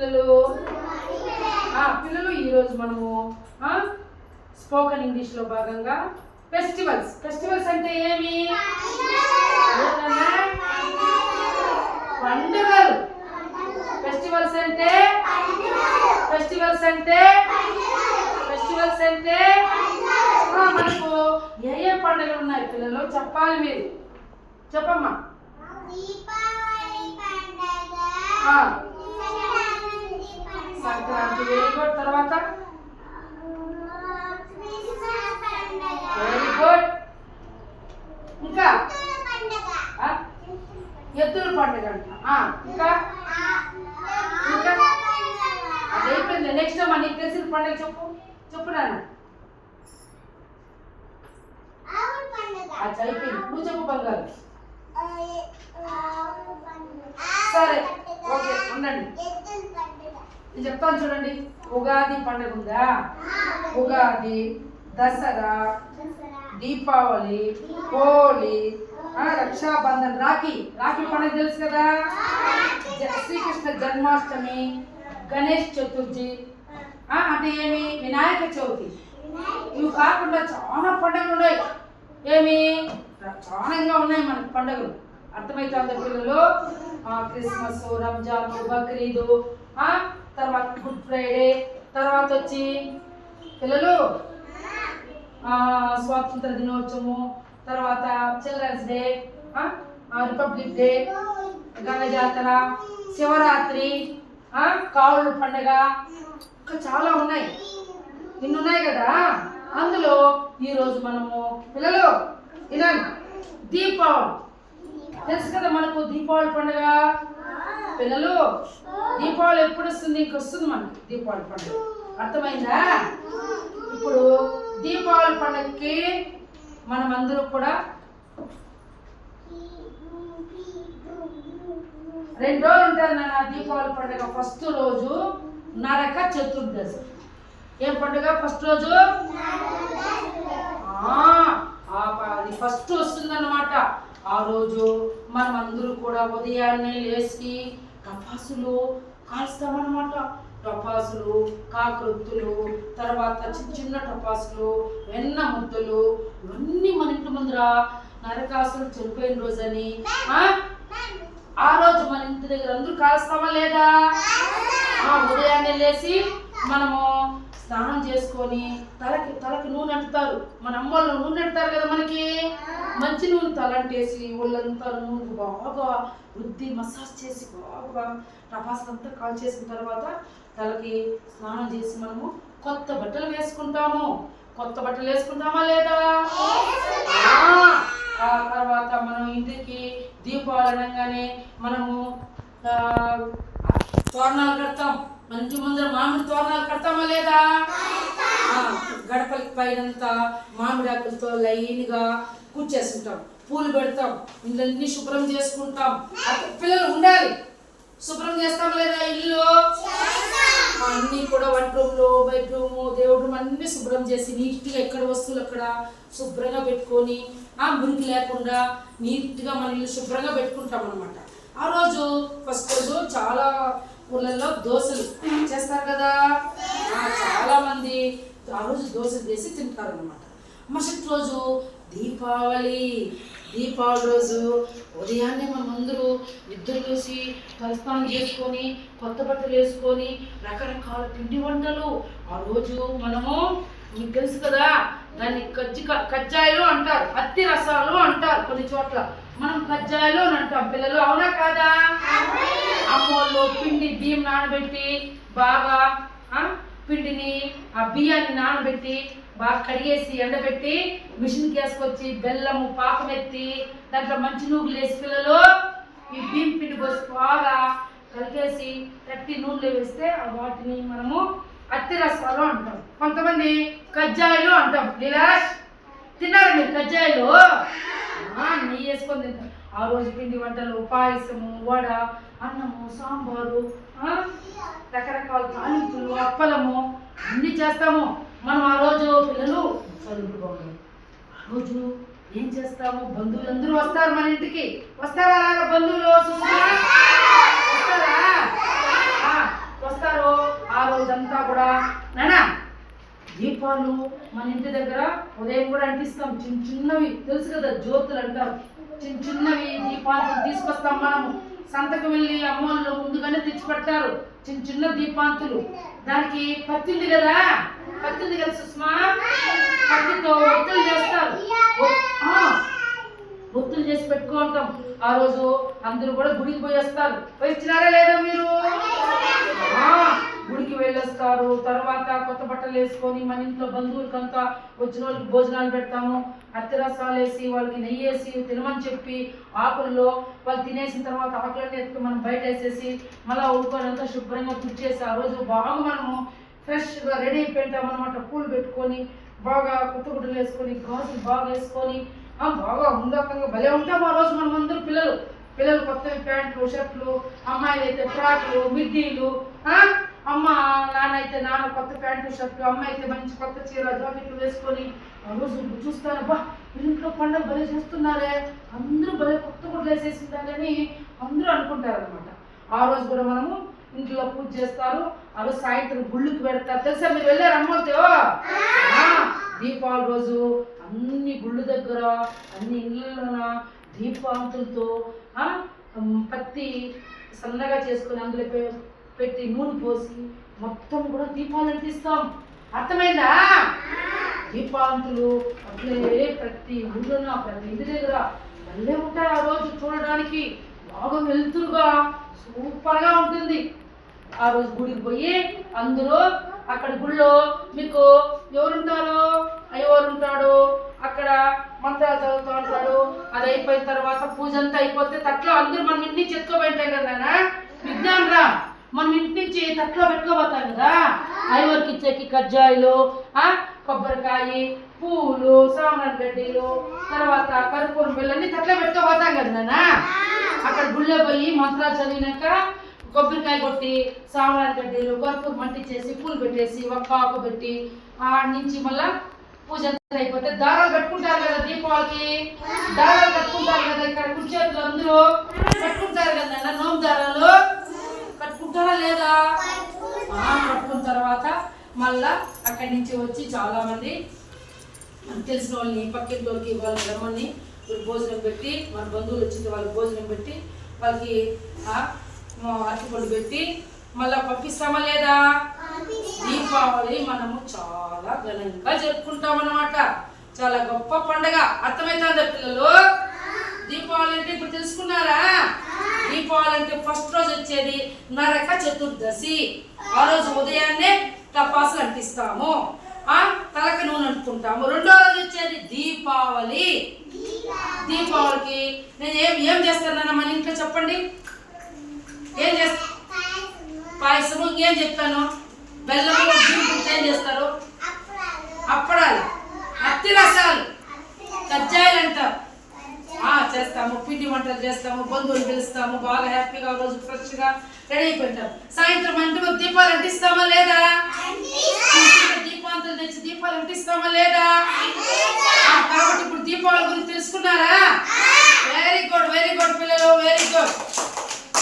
పిల్లలు? పిల్లలు ఈరోజు మనము స్పోకెన్ ఇంగ్లీష్లో భాగంగా ఫెస్టివల్స్. ఫెస్టివల్స్ అంటే ఏమి? పండుగలు. ఫెస్టివల్స్ అంటే? ఫెస్టివల్స్ అంటే? ఫెస్టివల్స్ అంటే? మనకు ఏ ఏ పండుగలు ఉన్నాయి పిల్లలు? చెప్పాలి మీరు. చెప్పమ్మా. సంక్రాంతి వెరీ గుడ్ తర్వాత? వెరీ గుడ్ ఇంకా? ఎత్తుల ఎద్దుల పండుగ అంట. ఇంకా? ఇంకా? అది అయిపోయింది. నెక్స్ట్ అమ్మా నీకు తెలిసిన పండుగ చెప్పు. చెప్పు నాన్న. అది అయిపోయింది. నువ్వు చెప్పు బంగారు. సరే ఓకే ఉండండి. నేను చెప్తాను చూడండి. ఉగాది పండుగ ఉందా? ఉగాది. దసరా దీపావళి హోలీ రక్షాబంధన్ రాఖీ. రాఖీ పండుగ తెలుసు కదా? శ్రీకృష్ణ జన్మాష్టమి గణేష్ చతుర్థి. అంటే ఏమి? వినాయక చవితి. ఇవి కాకుండా చాలా పండుగలు ఉన్నాయి. ఏమి? చాలా ఉన్నాయి మనకి పండుగలు. అర్థమవుతుంది పిల్లలు? క్రిస్మస్ రంజాన్ బక్రీదు తర్వాత గుడ్ ఫ్రైడే తర్వాత వచ్చి పిల్లలు స్వాతంత్ర దినోత్సవము తర్వాత children's day republic day Ganga Jatara Shivaratri కావుల పండగ ఇంకా చాలా ఉన్నాయి. ఇన్ని ఉన్నాయి కదా? అందులో ఈరోజు మనము పిల్లలు ఇలా దీపావళి. తెలుసు కదా మనకు దీపావళి పండుగ? పిల్లలు దీపావళి ఎప్పుడు వస్తుంది? ఇంక వస్తుంది మనకి దీపావళి పండుగ. అర్థమైందా? ఇప్పుడు దీపావళి పండుగకి మనం అందరూ కూడా రెండు రోజులు ఉంటుంది నాన్న దీపావళి పండుగ. ఫస్ట్ రోజు నరక చతుర్దశి. ఏం పండుగ? ఫస్ట్ రోజు? ఆ, ప- అది ఫస్ట్ వస్తుందన్నమాట. ఆ రోజు మనం అందరూ కూడా ఉదయాన్నే లేచి టపాసులు కాల్స్తామన్నమాట. టపాసులు కాకరొత్తులు తర్వాత చిన్న చిన్న టపాసులు వెన్న ముద్దలు ఇవన్నీ మన ఇంటి ముందర. నరకాసులు చనిపోయిన రోజని ఆ? రోజు మన ఇంటి దగ్గర అందరూ కాల్స్తామా లేదా? ఆ ఉదయాన్నే లేచి మనము స్నానం చేసుకొని తలకి తలకి నూనె అంటుతారు. మన అమ్మోళ్ళు నూనె అంటారు కదా మనకి? మంచి నూనె తలంటేసి ఒళ్ళంతా నూనె బాగా రుద్ది మసాజ్ చేసి బాగా టపాసులంతా కాల్ చేసిన తర్వాత తలకి స్నానం చేసి మనము కొత్త బట్టలు వేసుకుంటాము. కొత్త బట్టలు వేసుకుంటామా లేదా? ఆ, తర్వాత మనం ఇంటికి దీపావళి అనగానే మనము తోరణాలు కడతాం. మన ఇంటి ముందర మామిడి తోరణాలు కడతామా లేదా? గడపలకి పైనంతా మామిడి ఆకులతో లైన్గా కూర్చేసుకుంటాం పూలు పెడతాం. ఇళ్ళన్నీ శుభ్రం చేసుకుంటాం. పిల్లలు ఉండాలి. శుభ్రం చేస్తాం లేదా ఇల్లు? అన్ని కూడా వంట రూమ్లో బెడ్రూమ్ దేవుడు అన్ని శుభ్రం చేసి నీట్గా ఎక్కడ వస్తువులు అక్కడ శుభ్రంగా పెట్టుకొని ఆ మురికి లేకుండా నీట్గా మన ఇల్లు శుభ్రంగా పెట్టుకుంటాం అనమాట ఆ రోజు ఫస్ట్ రోజు చాలా ఊళ్ళల్లో దోశలు చేస్తారు కదా. చాలామంది చాలా మంది ఆ రోజు దోశలు చేసి తింటారు అనమాట మరుసటి రోజు దీపావళి. దీపావళి రోజు ఉదయాన్నే మనమందరూ నిద్ర చూసి తలస్నానం చేసుకొని కొత్త బట్టలు వేసుకొని రకరకాల పిండి వంటలు. ఆ రోజు మనము మీకు తెలుసు కదా దాన్ని కజ్జిక కజ్జాయలు అంటారు. అత్తి రసాలు అంటారు కొన్ని చోట్ల. మనం కజ్జాయలు అని అంటాం. పిల్లలు అవునా కాదా? అమ్మోళ్ళు పిండి బియ్యం నానబెట్టి బాగా పిండిని ఆ బియ్యాన్ని నానబెట్టి బాగా కడిగేసి ఎండబెట్టి మిషన్కి వేసుకొచ్చి బెల్లము పాకం ఎత్తి దాంట్లో మంచి నూగులు వేసి పిల్లలు ఈ బియ్యం పిండి పోసి బాగా కలిపేసి తట్టి నూనెలో వేస్తే ఆ వాటిని మనము అత్తిరసాలు అంటాం. కొంతమంది కజ్జాయిలు అంటాం. లీలాష్ చేసుకొని తింటాం ఆ రోజు పిండి వంటలు పాయసము వడ అన్నము సాంబారు రకరకాల తాలింపులు అప్పలము అన్ని చేస్తాము. మనం ఆ రోజు పిల్లలు చదువుకోవాలి. ఆ రోజు ఏం చేస్తాము? బంధువులు అందరూ వస్తారు మన ఇంటికి. వస్తారా బంధువులు? వస్తారా? వస్తారు? ఆ రోజంతా కూడా. నానా దీపాలు మన ఇంటి దగ్గర ఉదయం కూడా అంటిస్తాం. చిన్న చిన్నవి. తెలుసు కదా జ్యోతులు అంటారు. చిన్న చిన్నవి దీపాలు తీసుకొస్తాం మనము. సంతకు వెళ్ళి అమ్మోళ్ళు ముందుగానే తెచ్చిపెట్టారు చిన్న చిన్న దీపాంతులు. దానికి పత్తింది కదా? పత్తింది కదా సుష్మా? పత్తితో ఒత్తులు చేస్తారు. గుర్తులు చేసి పెట్టుకో చేసి పెట్టుకుంటాం ఆ రోజు అందరూ కూడా గుడికి పోయి వస్తారు. వచ్చినారా లేదా మీరు? గుడికి వెళ్ళొస్తారు. తర్వాత కొత్త బట్టలు వేసుకొని మన ఇంట్లో బంధువులకంతా వచ్చిన వాళ్ళకి భోజనాలు పెడతాము. అత్తిరసాలు వేసి వాళ్ళకి నెయ్యి వేసి తినమని చెప్పి ఆకుల్లో వాళ్ళు తినేసిన తర్వాత ఆకులన్నీ ఎత్తుకు మనం బయట వేసేసి మళ్ళీ ఉడుకోనంతా అంతా శుభ్రంగా కుర్చేసి ఆ రోజు బాగా మనము ఫ్రెష్గా రెడీ అయిపోయింటాం అనమాట పూలు పెట్టుకొని బాగా కొత్త గుడ్డలు వేసుకొని గాజులు బాగా వేసుకొని బాగా ఉందాకంగా భలే ఉంటాం ఆ రోజు మనం అందరూ పిల్లలు. పిల్లలు కొత్త ప్యాంట్లు షర్ట్లు అమ్మాయిలు అయితే ఫ్రాక్లు మిడ్డీలు? అమ్మ నాన్న అయితే నాన్న కొత్త ప్యాంటు షర్ట్లు అమ్మాయి అయితే మంచి కొత్త చీర జాకెట్లు వేసుకొని ఆ రోజు చూస్తాను బా ఇంట్లో పండుగ భలే చేస్తున్నారే. అందరూ భలే కొత్త గుడ్లు వేసేసిందని అందరూ అనుకుంటారు అనమాట ఆ రోజు కూడా మనము ఇంట్లో పూజ చేస్తారు. ఆ రోజు సాయంత్రం గుళ్ళుకి పెడతారు తెలుసా మీరు వెళ్ళారు అమ్మతో దీపావళి రోజు అన్ని గుళ్ళు దగ్గర అన్ని ఇళ్ళలోన దీపాంతులతో పత్తి సన్నగా చేసుకొని అందులో పె- పెట్టి నూనె పోసి మొత్తం కూడా దీపాలు అంటిస్తాం. అర్థమైందా? దీపాంతులు అట్లే ప్రతి ఊళ్ళోన ప్రతి ఇంటి దగ్గర మళ్ళీ ఉంటాయి ఆ రోజు చూడడానికి. బాగా వెళ్తురుగా సూపర్గా ఉంటుంది. ఆ రోజు గుడికి పోయి అందులో అక్కడ గుళ్ళో మీకు ఎవరుంటారు? ఎవరు ఉంటాడు అక్కడ మంత్రాలు చదువుతూ ఉంటాడు. అది అయిపోయిన తర్వాత పూజ అంతా అయిపోతే తట్లో అందరూ మనం ఇంటి నుంచి ఎత్తుకోబెట్టాం కదా విజ్ఞానం రా మనం ఇంటి నుంచి తట్లో పెట్టుకోబోతాం కదా? ఐవర్కి ఇచ్చేకి కజ్జాయిలు ఆ కొబ్బరికాయ పూలు సామాన్ గడ్డీలు తర్వాత కర్పూరం బిళ్ళని తట్లో పెట్టుకోబోతాం కదా అక్కడ గుళ్ళో పోయి మంత్రాలు చదివినాక కొబ్బరికాయ కొట్టి సాంబ్రాణి గడ్డీలు కర్పూరం మంటించేసి పూలు పెట్టేసి ఒక్క ఆకు పెట్టి ఆ నుంచి మళ్ళా పూజ అయిపోతే దారాలు కట్టుకుంటారు కదా దీపావళికి. దారాలు కట్టుకుంటారు కదా ఇక్కడ కుర్చేతులు అందరూ. కట్టుకుంటారు కదా నోము దారాలు. కట్టుకుంటారా లేదా? కట్టుకున్న తర్వాత మళ్ళా అక్కడి నుంచి వచ్చి చాలా మంది తెలిసిన వాళ్ళని పక్కింటి వాళ్ళకి వాళ్ళ రమ్మని భోజనం పెట్టి మన బంధువులు వచ్చింది వాళ్ళకి భోజనం పెట్టి వాళ్ళకి అరటిపండు పెట్టి మళ్ళా పంపిస్తామా లేదా? దీపావళి మనము చాలా ఘనంగా జరుపుకుంటాం అన్నమాట చాలా గొప్ప పండగ. అర్థమవుతుందా పిల్లలు? దీపావళి అంటే ఇప్పుడు తెలుసుకున్నారా? దీపావళి అంటే ఫస్ట్ రోజు వచ్చేది నరక చతుర్దశి. ఆ రోజు ఉదయాన్నే తపాసు అంటిస్తాము ఆ తలక నూనె అంటుకుంటాము రెండో రోజు వచ్చేది దీపావళి. దీపావళికి నేను ఏం ఏం చేస్తానన్న మన ఇంట్లో చెప్పండి. ఏం చేస్తా పాయసము? ఏం చెప్తాను? జీడిపప్పు ఏం చేస్తారు? అప్పడాలు. అత్తి రసాలు. కజ్జాయిలు అంటారు. చేస్తాము. పిండి వంటలు చేస్తాము. బంధువులు పిలుస్తాము. బాగా హ్యాపీగా రోజు ఫ్రెష్గా రెడీ అయిపోతాం సాయంత్రం అంటే దీపాలు అంటిస్తామా లేదా? దీపాంతులు తెచ్చి దీపాలు అంటిస్తామా లేదా? కాబట్టి ఇప్పుడు దీపావళి గురించి తెలుసుకున్నారా? వెరీ గుడ్ వెరీ గుడ్ పిల్లలు వెరీ గుడ్